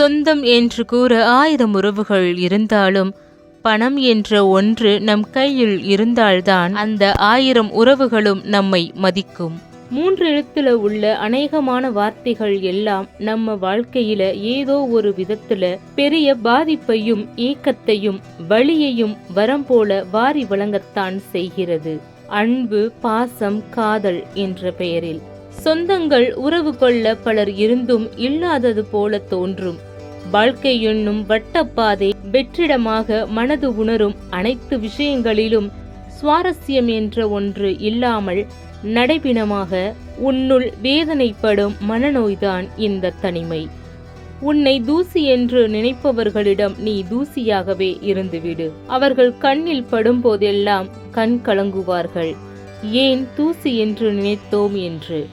சொந்தம் என்று கூற ஆயிரம் உறவுகள் இருந்தாலும் பணம் என்ற ஒன்று நம் கையில் இருந்தால்தான் அந்த ஆயிரம் உறவுகளும் நம்மை மதிக்கும். மூன்று எழுத்துல உள்ள அநேகமான வார்த்தைகள் எல்லாம் நம்ம வாழ்க்கையில ஏதோ ஒரு விதத்துல பெரிய பாதிப்பையும் ஏக்கத்தையும் வழியையும் வரம் போல வாரி வழங்கத்தான் செய்கிறது. அன்பு பாசம் காதல் என்ற பெயரில். சொந்தங்கள் உறவு கொள்ள பலர் இருந்தும் இல்லாதது போல தோன்றும். வாழ்க்கை என்னும் வட்டப்பாதை வெற்றிடமாக மனது உணரும் அனைத்து விஷயங்களிலும் சுவாரஸ்யம் என்ற ஒன்று இல்லாமல் நடைபிணமாக உன்னுள் வேதனைப்படும் மனநோய்தான் இந்த தனிமை. உன்னை தூசி என்று நினைப்பவர்களிடம் நீ தூசியாகவே இருந்துவிடு. அவர்கள் கண்ணில் படும் போதெல்லாம் கண் கலங்குவார்கள். ஏன் தூசி என்று நினைத்தோம் என்று?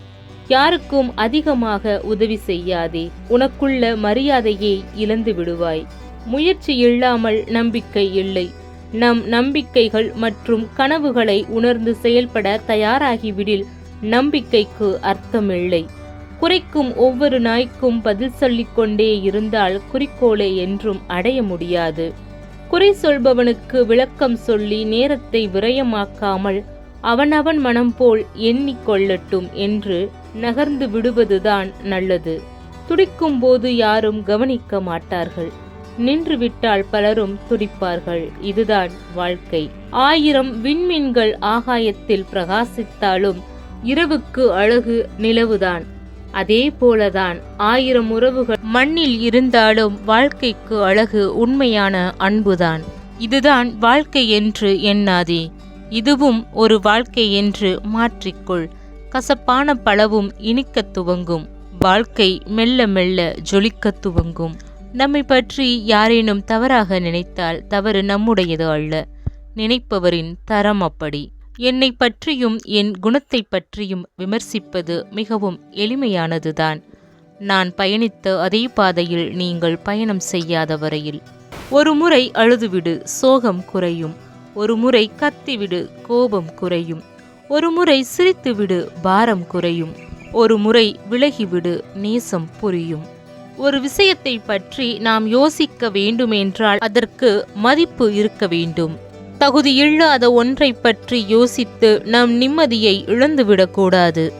யாருக்கும் அதிகமாக உதவி செய்யாதே. உனக்குள்ள மரியாதையை இழந்து விடுவாய். முயற்சி இல்லாமல் நம்பிக்கை இல்லை. நம் நம்பிக்கைகள் மற்றும் கனவுகளை உணர்ந்து செயல்பட தயாராகிவிடில் நம்பிக்கைக்கு அர்த்தமில்லை. குறைக்கும் ஒவ்வொரு நாய்க்கும் பதில் சொல்லிக்கொண்டே இருந்தால் குறிக்கோளை என்றும் அடைய முடியாது. குறை சொல்பவனுக்கு விளக்கம் சொல்லி நேரத்தை விரயமாக்காமல் அவனவன் மனம் போல் எண்ணிக்கொள்ளட்டும் என்று நகர்ந்து விடுவதுதான் நல்லது. துடிக்கும் போது யாரும் கவனிக்க மாட்டார்கள். நின்றுவிட்டால் பலரும் துடிப்பார்கள். இதுதான் வாழ்க்கை. ஆயிரம் விண்மீன்கள் ஆகாயத்தில் பிரகாசித்தாலும் இரவுக்கு அழகு நிலவுதான். அதே போலதான் ஆயிரம் உறவுகள் மண்ணில் இருந்தாலும் வாழ்க்கைக்கு அழகு உண்மையான அன்புதான். இதுதான் வாழ்க்கை என்று எண்ணாதே. இதுவும் ஒரு வாழ்க்கை என்று மாற்றிக்கொள். கசப்பான பழவும் இனிக்கத் துவங்கும். வாழ்க்கை மெல்ல மெல்ல ஜொலிக்கத் துவங்கும். நம்மை பற்றி யாரேனும் தவறாக நினைத்தால் தவறு நம்முடையது அல்ல. நினைப்பவரின் தரம் அப்படி. என்னை பற்றியும் என் குணத்தை பற்றியும் விமர்சிப்பது மிகவும் எளிமையானதுதான். நான் பயணித்த அதே பாதையில் நீங்கள் பயணம் செய்யாத வரையில். ஒரு முறை அழுதுவிடு சோகம் குறையும். ஒரு முறை கத்திவிடு கோபம் குறையும். ஒரு முறை சிரித்துவிடு பாரம் குறையும். ஒரு முறை விலகிவிடு நேசம் புரியும். ஒரு விஷயத்தை பற்றி நாம் யோசிக்க வேண்டுமென்றால் அதற்கு மதிப்பு இருக்க வேண்டும். தகுதியில்லாத ஒன்றை பற்றி யோசித்து நம் நிம்மதியை இழந்துவிடக்கூடாது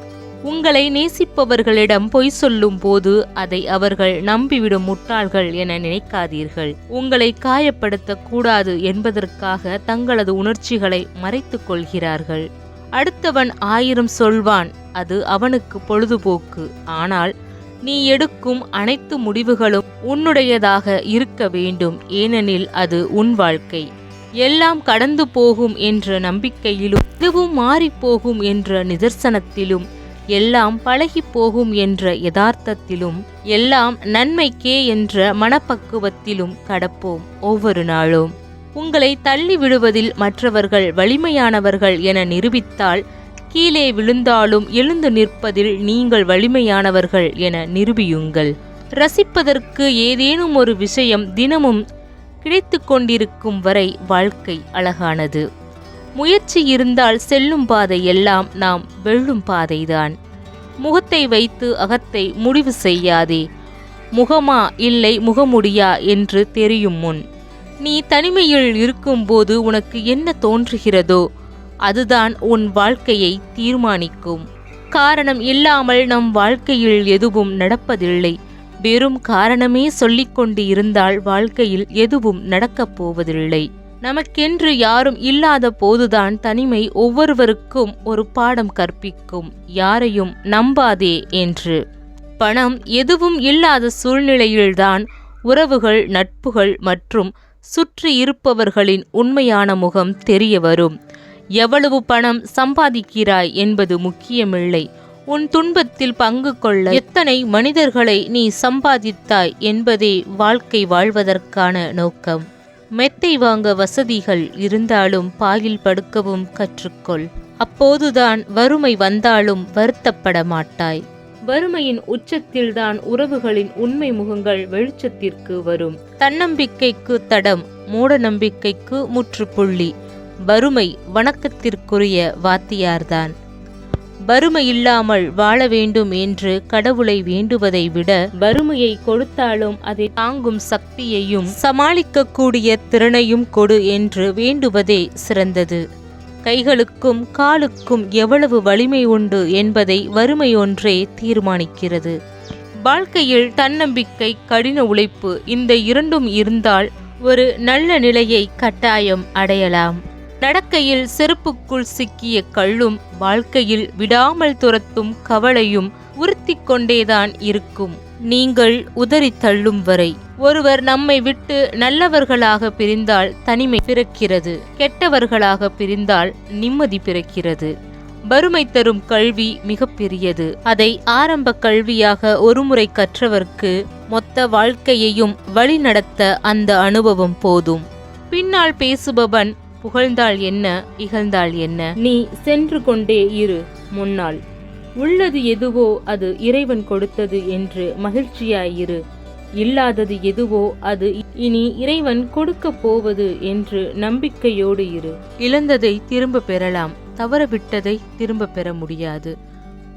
உங்களை நேசிப்பவர்களிடம் பொய் சொல்லும் போது அதை அவர்கள் நம்பிவிடும் முட்டாள்கள் என நினைக்காதீர்கள். உங்களை காயப்படுத்தக்கூடாது என்பதற்காக தங்களது உணர்ச்சிகளை மறைத்துக் கொள்கிறார்கள். அடுத்தவன் ஆயிரம் சொல்வான் அது அவனுக்கு பொழுதுபோக்கு. ஆனால் நீ எடுக்கும் அனைத்து முடிவுகளும் உன்னுடையதாக இருக்க வேண்டும் ஏனெனில் அது உன் வாழ்க்கை. எல்லாம் கடந்து போகும் என்ற நம்பிக்கையிலும் இதுவும் மாறிப்போகும் என்ற நிதர்சனத்திலும் எல்லாம் பழகி போகும் என்ற யதார்த்தத்திலும் எல்லாம் நன்மைக்கே என்ற மனப்பக்குவத்திலும் கடப்போம் ஒவ்வொரு நாளும். உங்களை தள்ளி விடுவதில் மற்றவர்கள் வலிமையானவர்கள் என நிரூபித்தால் கீழே விழுந்தாலும் எழுந்து நிற்பதில் நீங்கள் வலிமையானவர்கள் என நிரூபியுங்கள். ரசிப்பதற்கு ஏதேனும் ஒரு விஷயம் தினமும் கிடைத்து கொண்டிருக்கும் வரை வாழ்க்கை அழகானது. முயற்சி இருந்தால் செல்லும் பாதை எல்லாம் நாம் வெல்லும் பாதைதான். முகத்தை வைத்து அகத்தை முடிவு செய்யாதே. முகமா இல்லை முகமுடியா என்று தெரியும் முன். நீ தனிமையில் இருக்கும்போது உனக்கு என்ன தோன்றுகிறதோ அதுதான் உன் வாழ்க்கையை தீர்மானிக்கும். காரணம் இல்லாமல் நம் வாழ்க்கையில் எதுவும் நடப்பதில்லை. வெறும் காரணமே சொல்லிக்கொண்டு இருந்தால் வாழ்க்கையில் எதுவும் நடக்கப் போவதில்லை. நமக்கென்று யாரும் இல்லாத போதுதான் தனிமை ஒவ்வொருவருக்கும் ஒரு பாடம் கற்பிக்கும். யாரையும் நம்பாதே என்று. பணம் எதுவும் இல்லாத சூழ்நிலையில்தான் உறவுகள் நட்புகள் மற்றும் சுற்றி இருப்பவர்களின் உண்மையான முகம் தெரிய வரும். எவ்வளவு பணம் சம்பாதிக்கிறாய்? என்பது முக்கியமில்லை. உன் துன்பத்தில் பங்கு கொள்ள எத்தனை மனிதர்களை நீ சம்பாதித்தாய்? என்பதே வாழ்க்கை வாழ்வதற்கான நோக்கம். மெத்தை வாங்க வசதிகள் இருந்தாலும் பாயில் படுக்கவும் கற்றுக்கொள். அப்போதுதான் வறுமை வந்தாலும் வருத்தப்பட மாட்டாய். வறுமையின் உச்சத்தில்தான் உறவுகளின் உண்மை முகங்கள் வெளிச்சத்திற்கு வரும். தன்னம்பிக்கைக்கு தடம் மூட நம்பிக்கைக்கு முற்றுப்புள்ளி. வறுமை வணக்கத்திற்குரிய வாத்தியார்தான். வறுமை இல்லாமல் வாழ வேண்டும் என்று கடவுளை வேண்டுவதை விட வறுமையை கொடுத்தாலும் அதை தாங்கும் சக்தியையும் சமாளிக்கக்கூடிய திறனையும் கொடு என்று வேண்டுவதே சிறந்தது. கைகளுக்கும் காலுக்கும் எவ்வளவு வலிமை உண்டு என்பதை வறுமை ஒன்றே தீர்மானிக்கிறது. வாழ்க்கையில் தன்னம்பிக்கை கடின உழைப்பு இந்த இரண்டும் இருந்தால் ஒரு நல்ல நிலையை கட்டாயம் அடையலாம். நடக்கையில் செருப்புக்குள் சிக்கிய கள்ளும் வாழ்க்கையில் விடாமல் துரத்தும் கவலையும் உறுத்தி கொண்டேதான் இருக்கும். நீங்கள் உதறி தள்ளும் வரை ஒருவர் நம்மை விட்டு நல்லவர்களாக பிரிந்தால் தனிமை பிறக்கிறது கெட்டவர்களாக பிரிந்தால் நிம்மதி பிறக்கிறது. வறுமை தரும் கல்வி மிகப்பெரியது அதை ஆரம்ப கல்வியாக ஒருமுறை கற்றவர்க்கு மொத்த வாழ்க்கையையும் வழிநடத்த அந்த அனுபவம் போதும். பின்னால் பேசுபவன் புகழ்ந்தால் என்ன இகழ்ந்தால் என்ன? நீ சென்று கொண்டே இரு முன்னால். உள்ளது எதுவோ அது இறைவன் கொடுத்தது என்று மகிழ்ச்சியாயிரு இல்லாதது எதுவோ அது இனி இறைவன் கொடுக்க போவது என்று நம்பிக்கையோடு இரு. இழந்ததை திரும்ப பெறலாம் தவறவிட்டதை திரும்ப பெற முடியாது.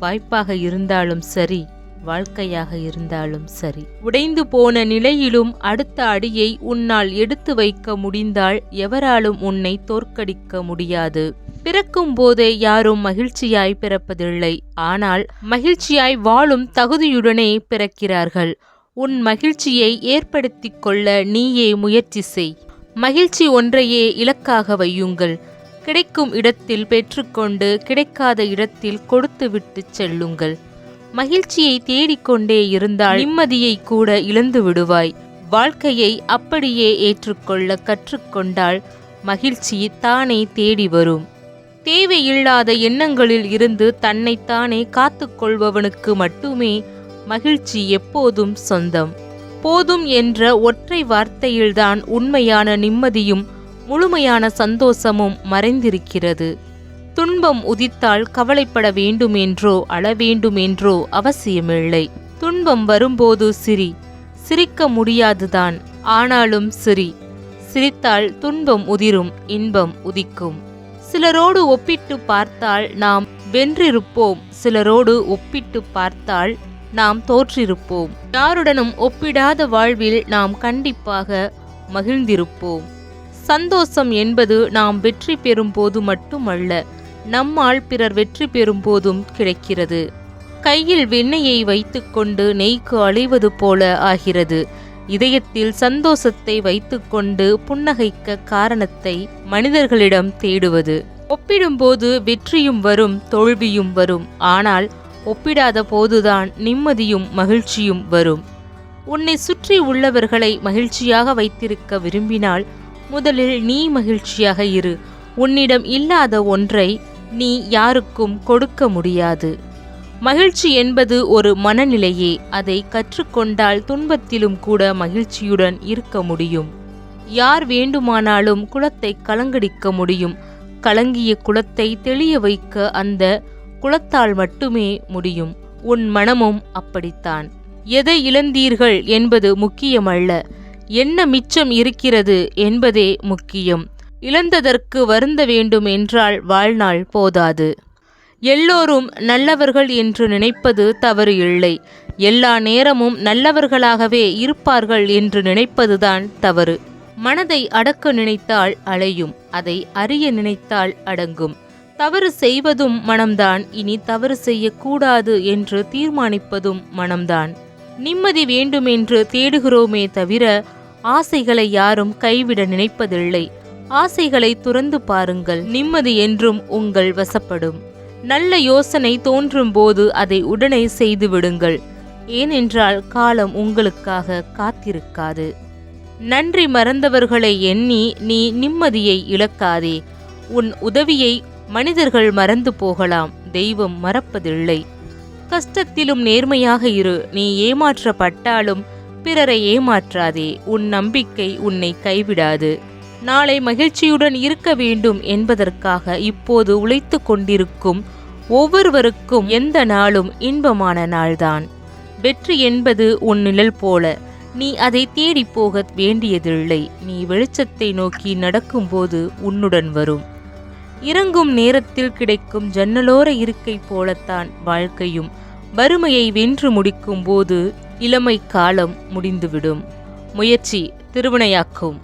வாய்ப்பாக இருந்தாலும் சரி வாழ்க்கையாக இருந்தாலும் சரி. உடைந்து போன நிலையிலும் அடுத்த அடியை உன்னால் எடுத்து வைக்க முடிந்தால் எவராலும் உன்னை தோற்கடிக்க முடியாது. பிறக்கும் போதே யாரும் மகிழ்ச்சியாய் பிறப்பதில்லை ஆனால் மகிழ்ச்சியாய் வாழும் தகுதியுடனே பிறக்கிறார்கள். உன் மகிழ்ச்சியை ஏற்படுத்திக் கொள்ள நீயே முயற்சி செய். மகிழ்ச்சி ஒன்றையே இலக்காக வையுங்கள். கிடைக்கும் இடத்தில் பெற்றுக்கொண்டு கிடைக்காத இடத்தில் கொடுத்துவிட்டு செல்லுங்கள். மகிழ்ச்சியை தேடிக்கொண்டே இருந்தால் நிம்மதியை கூட இழந்து விடுவாய். வாழ்க்கையை அப்படியே ஏற்றுக்கொள்ள கற்றுக்கொண்டால் மகிழ்ச்சி தானே தேடி வரும். தேவையில்லாத எண்ணங்களில் இருந்து தன்னைத்தானே காத்துக்கொள்பவனுக்கு மட்டுமே மகிழ்ச்சி எப்போதும் சொந்தம். போதும் என்ற ஒற்றை வார்த்தையில்தான் உண்மையான நிம்மதியும் முழுமையான சந்தோஷமும் மறைந்திருக்கிறது. துன்பம் உதித்தால் கவலைப்பட வேண்டுமென்றோ அழ வேண்டுமென்றோ அவசியமில்லை. துன்பம் வரும்போது சிரி. சிரிக்க முடியாதுதான் ஆனாலும் சிரி. சிரித்தால் துன்பம் உதிரும் இன்பம் உதிக்கும். சிலரோடு ஒப்பிட்டு பார்த்தால் நாம் வென்றிருப்போம் சிலரோடு ஒப்பிட்டு பார்த்தால் நாம் தோற்றிருப்போம். யாருடனும் ஒப்பிடாத வாழ்வில் நாம் கண்டிப்பாக மகிழ்ந்திருப்போம். சந்தோஷம் என்பது நாம் வெற்றி பெறும் போது மட்டுமல்ல நம்மால் பிறர் வெற்றி பெறும் போதும் கிடைக்கிறது. கையில் வெண்ணெயை வைத்துக்கொண்டு நெய்க்கு அழிவது போல ஆகிறது. இதயத்தில் சந்தோஷத்தை வைத்துக்கொண்டு புன்னகைக்க காரணத்தை மனிதர்களிடம் தேடுவது. ஒப்பிடும்போது வெற்றியும் வரும் தோல்வியும் வரும். ஆனால் ஒப்பிடாத போதுதான் நிம்மதியும் மகிழ்ச்சியும் வரும். உன்னை சுற்றி உள்ளவர்களை மகிழ்ச்சியாக வைத்திருக்க விரும்பினால் முதலில் நீ மகிழ்ச்சியாக இரு. உன்னிடம் இல்லாத ஒன்றை நீ யாருக்கும் கொடுக்க முடியாது. மகிழ்ச்சி என்பது ஒரு மனநிலையே அதை கற்றுக்கொண்டால் துன்பத்திலும் கூட மகிழ்ச்சியுடன் இருக்க முடியும். யார் வேண்டுமானாலும் குளத்தை கலங்கடிக்க முடியும். கலங்கிய குளத்தை தெளிய வைக்க அந்த குலத்தால் மட்டுமே முடியும். உன் மனமும் அப்படித்தான். எதை இழந்தீர்கள் என்பது முக்கியமல்ல. என்ன மிச்சம் இருக்கிறது என்பதே முக்கியம். இழந்ததற்கு வருந்த வேண்டும் என்றால் வாழ்நாள் போதாது. எல்லோரும் நல்லவர்கள் என்று நினைப்பது தவறு இல்லை. எல்லா நேரமும் நல்லவர்களாகவே இருப்பார்கள் என்று நினைப்பதுதான் தவறு. மனதை அடக்க நினைத்தால் அலையும். அதை அறிய நினைத்தால் அடங்கும். தவறு செய்வதும் மனம்தான். இனி தவறு செய்யக்கூடாது என்று தீர்மானிப்பதும் மனம்தான். நிம்மதி வேண்டுமென்று தேடுகிறோமே தவிர ஆசைகளை யாரும் கைவிட நினைப்பதில்லை. ஆசைகளை துறந்து பாருங்கள். நிம்மதி என்றும் உங்கள் வசப்படும். நல்ல யோசனை தோன்றும் போது அதை உடனே செய்துவிடுங்கள் ஏனென்றால் காலம் உங்களுக்காக காத்திருக்காது. நன்றி மறந்தவர்களை எண்ணி நீ நிம்மதியை இழக்காதே. உன் உதவியை மனிதர்கள் மறந்து போகலாம். தெய்வம் மறப்பதில்லை. கஷ்டத்திலும் நேர்மையாக இரு. நீ ஏமாற்றப்பட்டாலும் பிறரை ஏமாற்றாதே. உன் நம்பிக்கை உன்னை கைவிடாது. நாளை மகிழ்ச்சியுடன் இருக்க வேண்டும் என்பதற்காக இப்போது உழைத்து கொண்டிருக்கும் ஒவ்வொருவருக்கும் எந்த நாளும் இன்பமான நாள்தான். வெற்றி என்பது உன் நிழல் போல. நீ அதை தேடி போக வேண்டியதில்லை. நீ வெளிச்சத்தை நோக்கி நடக்கும்போது உன்னுடன் வரும். இறங்கும் நேரத்தில் கிடைக்கும் ஜன்னலோர இருக்கை போலத்தான் வாழ்க்கையும். வறுமையை வென்று முடிக்கும் போது இளமை காலம் முடிந்துவிடும். முயற்சி திருவினையாக்கும்.